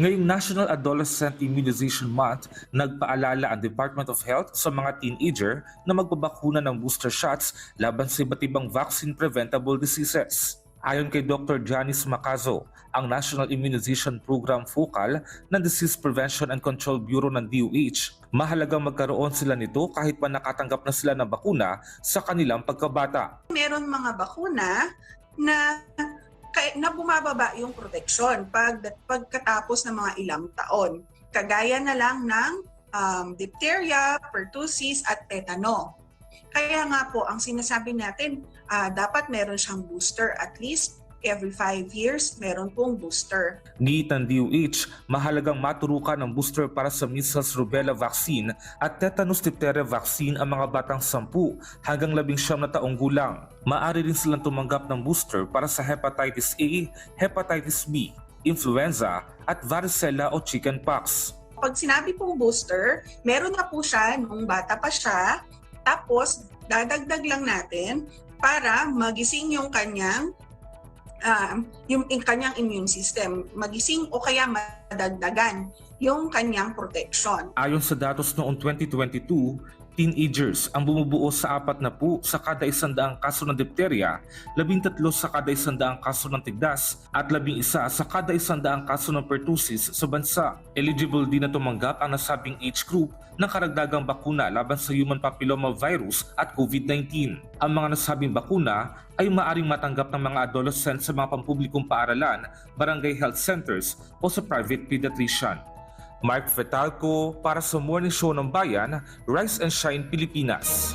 Ngayong National Adolescent Immunization Month, nagpaalala ang Department of Health sa mga teenager na magbabakuna ng booster shots laban sa iba't ibang vaccine-preventable diseases. Ayon kay Dr. Janice Macazo, ang National Immunization Program Focal ng Disease Prevention and Control Bureau ng DOH, mahalagang magkaroon sila nito kahit pa nakatanggap na sila ng bakuna sa kanilang pagkabata. meron mga bakuna na na bumababa yung protection pag pagkatapos ng mga ilang taon. Kagaya na lang ng um, diphtheria, pertussis at tetano. Kaya nga po ang sinasabi natin ah, dapat meron siyang booster at least every five years meron pong booster. Giit ng DOH, mahalagang maturukan ng booster para sa measles rubella vaccine at tetanus diphtheria vaccine ang mga batang 10 hanggang 11 na taong gulang. Maaari rin silang tumanggap ng booster para sa hepatitis A, hepatitis B, influenza at varicella o chickenpox. pag sinabi pong booster, meron na po siya nung bata pa siya, tapos dadagdag lang natin para magising yung kanyang um, yung, yung kanyang immune system, magising o kaya madagdagan yung kanyang protection. Ayon sa datos noong 2022, teenagers ang bumubuo sa apat na po sa kada isandaang kaso ng diphtheria, labing tatlo sa kada isandaang kaso ng tigdas, at labing isa sa kada isandaang kaso ng pertussis sa bansa. Eligible din na tumanggap ang nasabing age group ng karagdagang bakuna laban sa human papilloma virus at COVID-19. Ang mga nasabing bakuna ay maaring matanggap ng mga adolescent sa mga pampublikong paaralan, barangay health centers o sa private pediatrician. Mark Fetalco para sa Morning Show ng Bayan, Rise and Shine Pilipinas.